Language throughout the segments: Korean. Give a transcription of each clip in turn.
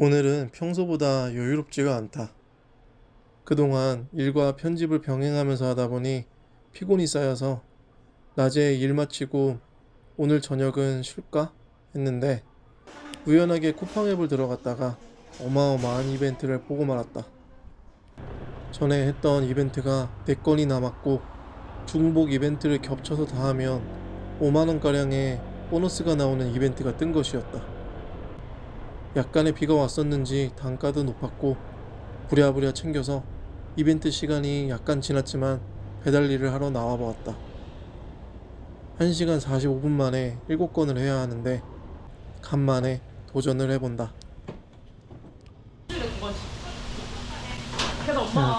오늘은 평소보다 여유롭지가 않다. 그동안 일과 편집을 병행하면서 하다 보니 피곤이 쌓여서 낮에 일 마치고 오늘 저녁은 쉴까 했는데 우연하게 쿠팡 앱을 들어갔다가 어마어마한 이벤트를 보고 말았다. 전에 했던 이벤트가 4건이 남았고 중복 이벤트를 겹쳐서 다 하면 5만원가량의 보너스가 나오는 이벤트가 뜬 것이었다. 약간의 비가 왔었는지 단가도 높았고 부랴부랴 챙겨서 이벤트 시간이 약간 지났지만 배달 일을 하러 나와 보았다. 1시간 45분 만에 7건을 해야 하는데 간만에 도전을 해본다.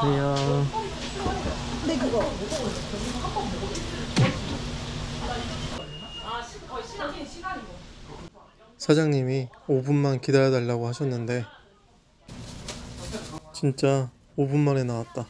안녕하세요. 사장님이 5분만 기다려달라고 하셨는데 진짜 5분 만에 나왔다.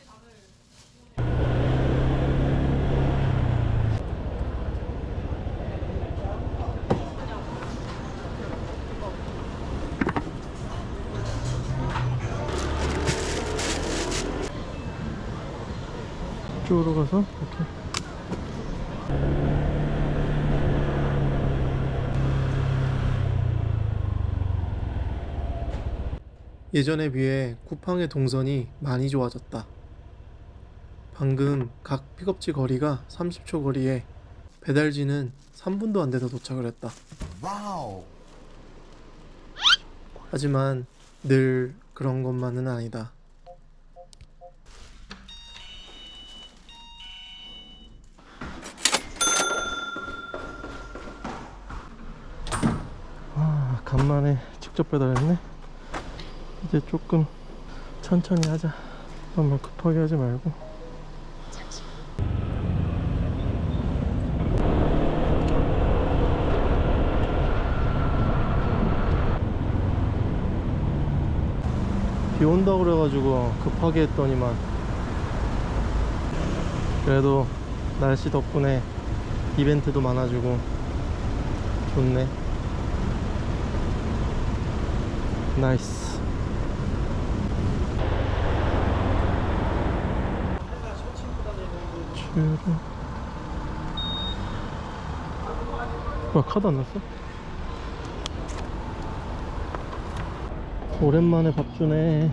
이쪽으로 가서 이렇게 예전에 비해 쿠팡의 동선이 많이 좋아졌다. 방금 각 픽업지 거리가 30초 거리에 배달지는 3분도 안 돼서 도착을 했다. 와우. 하지만 늘 그런 것만은 아니다. 아, 간만에 직접 배달했네. 이제 조금 천천히 하자. 너무 급하게 하지 말고. 비 온다 그래가지고 급하게 했더니만 그래도 날씨 덕분에 이벤트도 많아지고 좋네 나이스 출근 와 카드 안 났어? 오랜만에 밥 주네.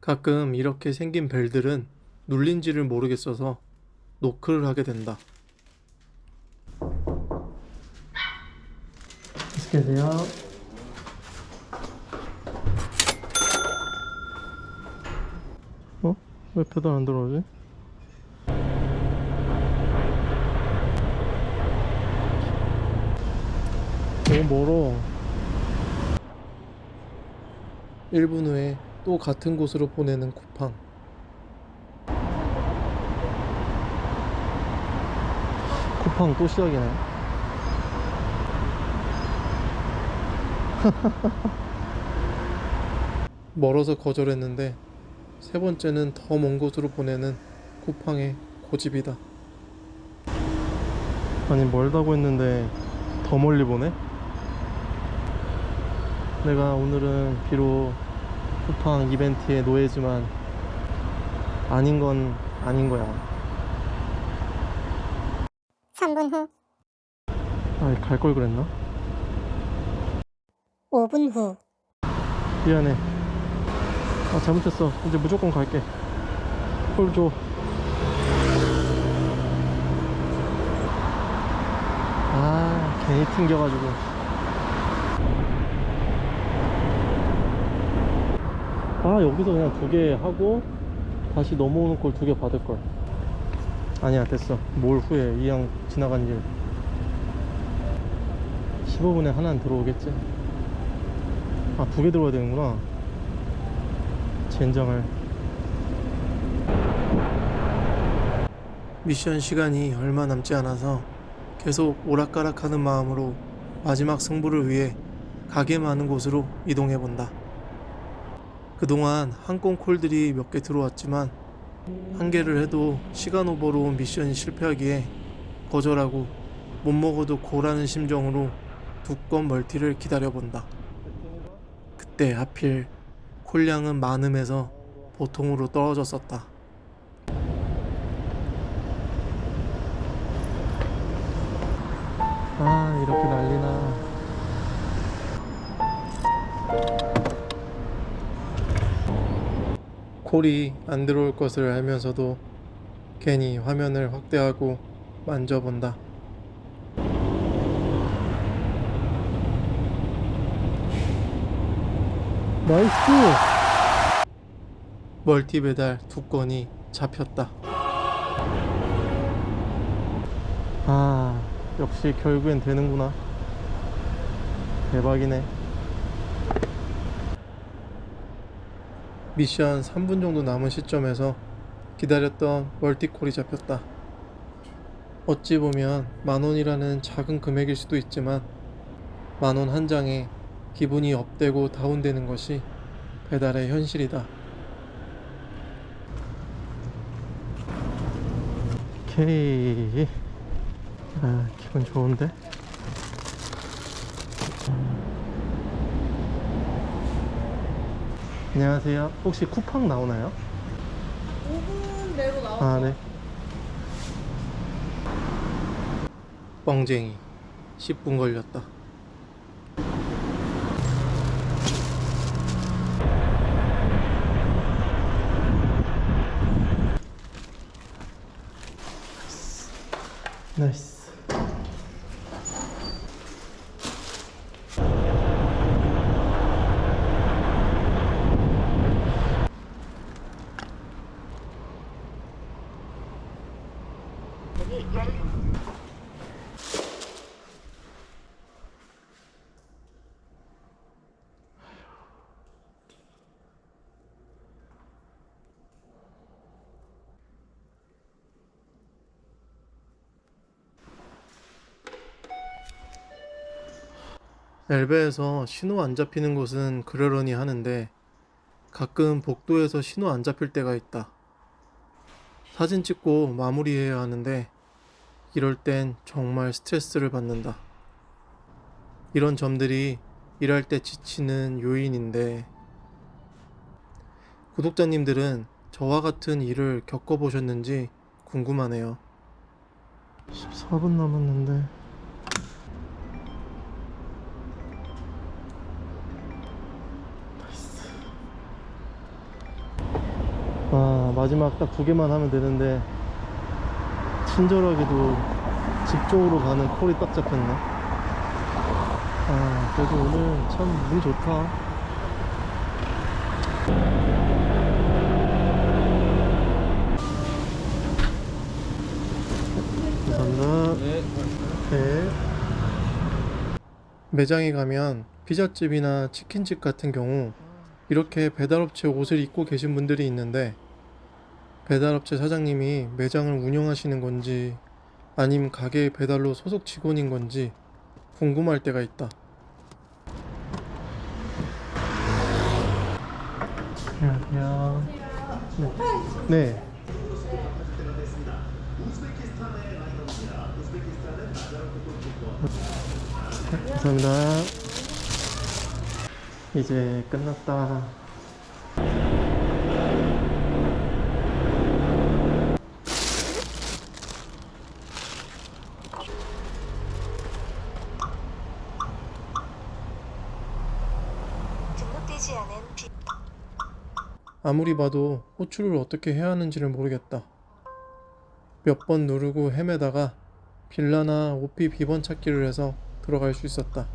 가끔 이렇게 생긴 벨들은 눌린지를 모르겠어서 노크를 하게 된다. 맛있게 드세요. 어? 왜 페달 안 들어오지? 너무 멀어 1분 후에 또 같은 곳으로 보내는 쿠팡 쿠팡 또 시작이네 멀어서 거절했는데 세 번째는 더 먼 곳으로 보내는 쿠팡의 고집이다. 아니 멀다고 했는데 더 멀리 보내? 내가 오늘은 비록 쿠팡 이벤트의 노예지만 아닌 건 아닌 거야. 3분 후, 아, 갈걸 그랬나? 5분 후, 미안해. 아, 잘못했어. 이제 무조건 갈게. 콜 줘. 아, 괜히 튕겨가지고. 아, 여기서 그냥 두 개 하고, 다시 넘어오는 걸 두 개 받을 걸. 아니야, 됐어. 뭘 후회. 이왕 지나간 일. 15분에 하나는 들어오겠지. 아, 두 개 들어와야 되는구나. 젠장을 미션 시간이 얼마 남지 않아서 계속 오락가락하는 마음으로 마지막 승부를 위해 가게 많은 곳으로 이동해 본다. 그동안 항공 콜들이 몇 개 들어왔지만 한 개를 해도 시간 오버로 온 미션이 실패하기에 거절하고 못 먹어도 고라는 심정으로 두 건 멀티를 기다려 본다. 그때 하필 콜량은 많음에서 보통으로 떨어졌었다. 아 이렇게 난리나 콜이 안 들어올 것을 알면서도 괜히 화면을 확대하고 만져본다 나이스. 멀티 배달 두 건이 잡혔다. 아 역시 결국엔 되는구나. 대박이네. 미션 3분 정도 남은 시점에서 기다렸던 멀티콜이 잡혔다. 어찌 보면 만원이라는 작은 금액일 수도 있지만 만원 한 장에 기분이 업되고 다운되는 것이 배달의 현실이다 오케이 아, 기분 좋은데? 안녕하세요. 혹시 쿠팡 나오나요? 5분 내로 나와. 아, 네. 뻥쟁이. 10분 걸렸다. 나이스. 엘베에서 신호 안 잡히는 곳은 그러려니 하는데 가끔 복도에서 신호 안 잡힐 때가 있다. 사진 찍고 마무리해야 하는데 이럴 땐 정말 스트레스를 받는다. 이런 점들이 일할 때 지치는 요인인데 구독자님들은 저와 같은 일을 겪어보셨는지 궁금하네요. 14분 남았는데 아 마지막 딱 두 개만 하면 되는데 친절하게도 집 쪽으로 가는 콜이 딱 잡혔네. 아 그래도 오늘 참운 좋다. 감사합니다. 네. 매장에 가면 피자집이나 치킨집 같은 경우 이렇게 배달업체 옷을 입고 계신 분들이 있는데 배달업체 사장님이 매장을 운영하시는 건지 아님 가게 배달로 소속 직원인 건지 궁금할 때가 있다. 안녕하세요. 네. 네. 감사합니다. 이제 끝났다. 등록되지 않은 비... 아무리 봐도 호출을 어떻게 해야 하는지를 모르겠다. 몇 번 누르고 헤매다가 빌라나 OP 비번 찾기를 해서 들어갈 수 있었다.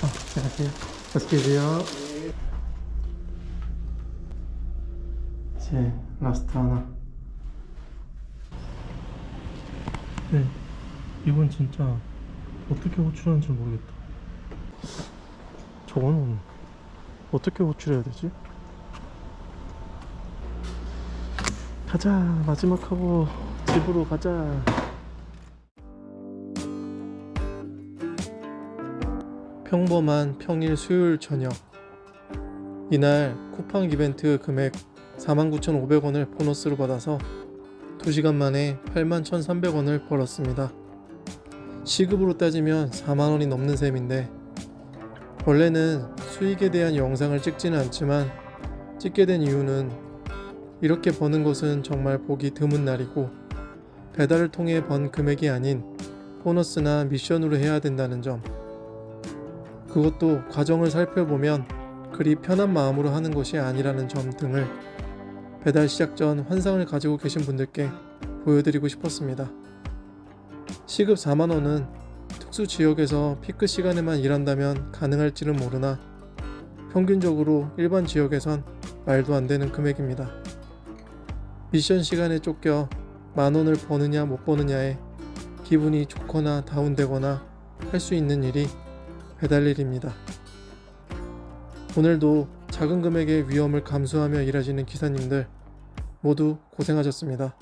아, 안녕하세요. 맛있게 드세요. 이제 라스트 하나. 네, 이건 진짜 어떻게 호출하는지 모르겠다. 저거는 어떻게 호출해야 되지? 가자 마지막 하고 집으로 가자 평범한 평일 수요일 저녁 이날 쿠팡 이벤트 금액 49,500원을 보너스로 받아서 2시간 만에 81,300원을 벌었습니다. 시급으로 따지면 4만원이 넘는 셈인데 원래는 수익에 대한 영상을 찍지는 않지만 찍게 된 이유는 이렇게 버는 것은 정말 보기 드문 날이고 배달을 통해 번 금액이 아닌 보너스나 미션으로 해야 된다는 점 그것도 과정을 살펴보면 그리 편한 마음으로 하는 것이 아니라는 점 등을 배달 시작 전 환상을 가지고 계신 분들께 보여드리고 싶었습니다. 시급 4만원은 특수 지역에서 피크 시간에만 일한다면 가능할지는 모르나 평균적으로 일반 지역에선 말도 안 되는 금액입니다. 미션 시간에 쫓겨 만원을 버느냐 못 버느냐에 기분이 좋거나 다운되거나 할 수 있는 일이 배달 일입니다. 오늘도 작은 금액의 위험을 감수하며 일하시는 기사님들 모두 고생하셨습니다.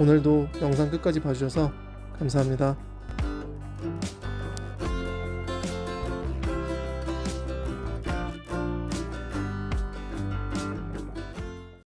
오늘도 영상 끝까지 봐주셔서 감사합니다.